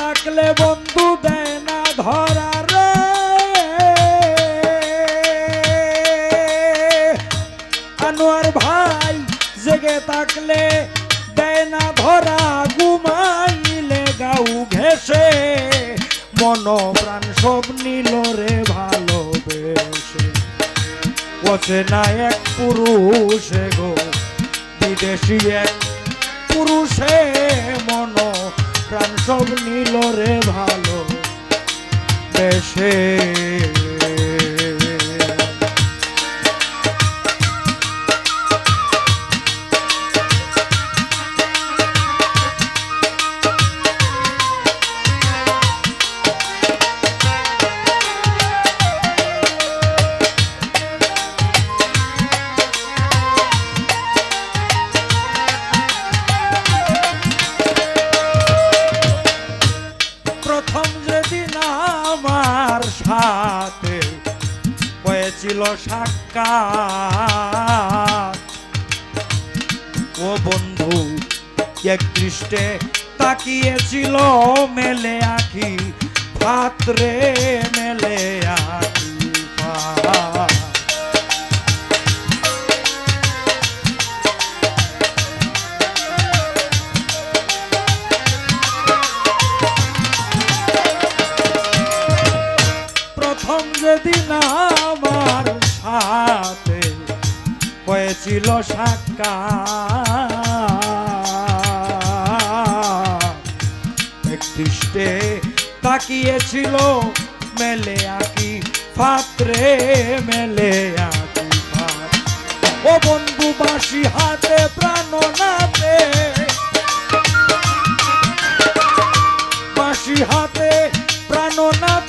থাকলে বন্ধু দেয় না ধরা রে। আনোয়ার ভাই জেগে থাকলে দেয় না ধরা ঘুমাইলে গাউ ঘেসে মন প্রাণ সব নিল রে ভালোবেসে। পচে না এক পুরুষে গো, বিদেশি এক পুরুষে মন প্রাণ সব নিল রে ভালো। দেশে হয়েছিল সাক্ষাৎ। ও বন্ধু এক দৃষ্টে তাকিয়েছিল মেলে আখি পাত্রে মেলে আখি। হয়েছিল সাক্ষাৎ। এক দৃষ্টে তাকিয়েছিল, মেলে আকি পাত্রে মেলে আকি ও বন্ধু বাসি হাতে, প্রাণ নাতে। বাঁশি হাতে, প্রাণ নাতে।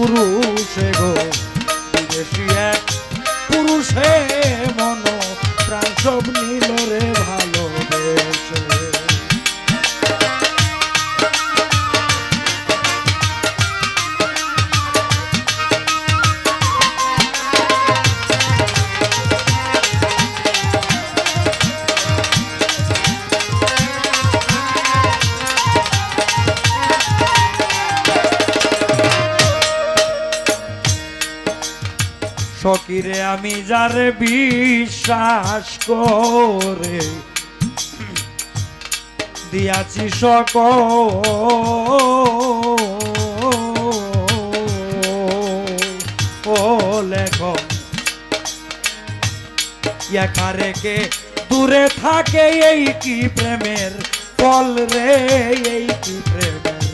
এক পুরুষে সকিরে আমি যারে বিশ্বাস করে দিয়াছি সক লেখন একা রেখে দূরে থাকে এই কি প্রেমের ফল রে, এই কি প্রেমের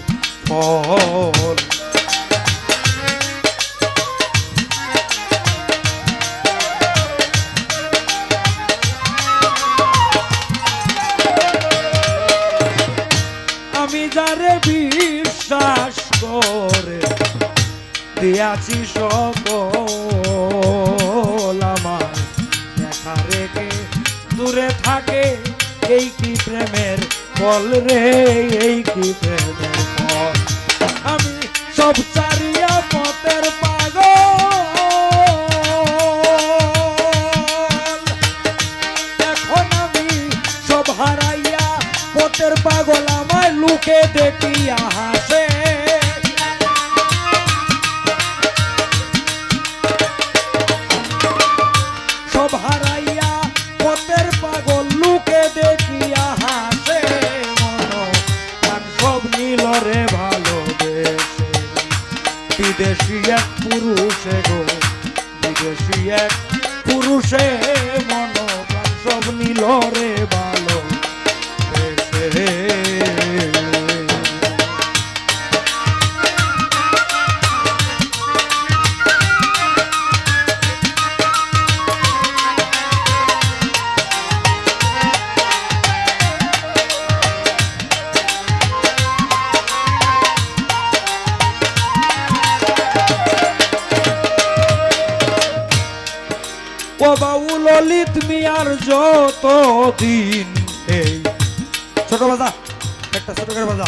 ফল? দিয়াছি সকল আমার। দেখা রেখে, দূরে থাকে, এই কি প্রেমের ফল রে? এই কি প্রেমের ফল? আমি সব চারিয়া পথের পাগল। এখন আমি সব হারাইয়া, পথের পাগল আমায় লুকে দেখিয়া। সব নীল রে ভালোবেসে। বিদেশি এক পুরুষে গো, বিদেশি এক পুরুষে মন সব নীল রে ভালো ও ললিত মিয়ার যত দিন এই। ছোট বাজা একটা ছোট করে বাজা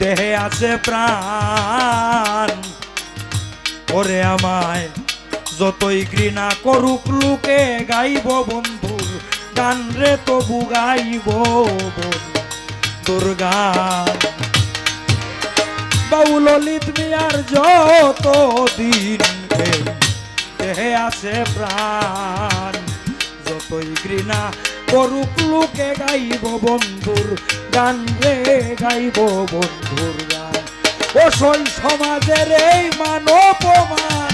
দেহে আছে প্রাণ। ওরে আমায় যতই ঘৃণা করুক, লোকে গাইব বন্ধুর গান রে তবু গাইব বন্ধুর গান বাউল ললিত মিয়ার যত দিন এই। আছে প্রাণ। যতই ঘৃণা করুক, লোকে গাইব বন্ধুর গান রে, গাইব বন্ধুর গান। অসই সমাজের এই মানবমান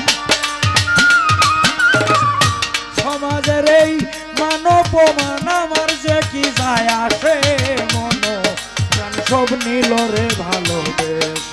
সমাজের এই মানবমান আমার যে কি যায় আসে মন? প্রাণ সব নীলরে ভালোবেসে।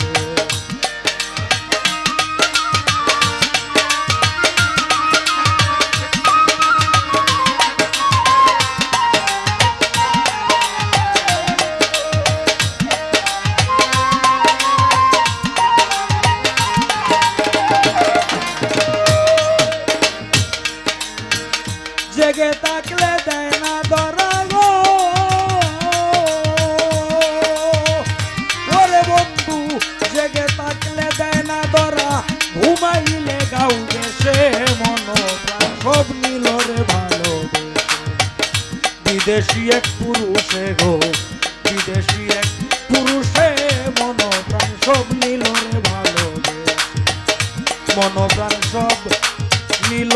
বিদেশি এক পুরুষে গো, বিদেশি এক পুরুষে মন প্রাণ সব নীলরে ভালো মন প্রাণ সব নীল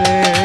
আসে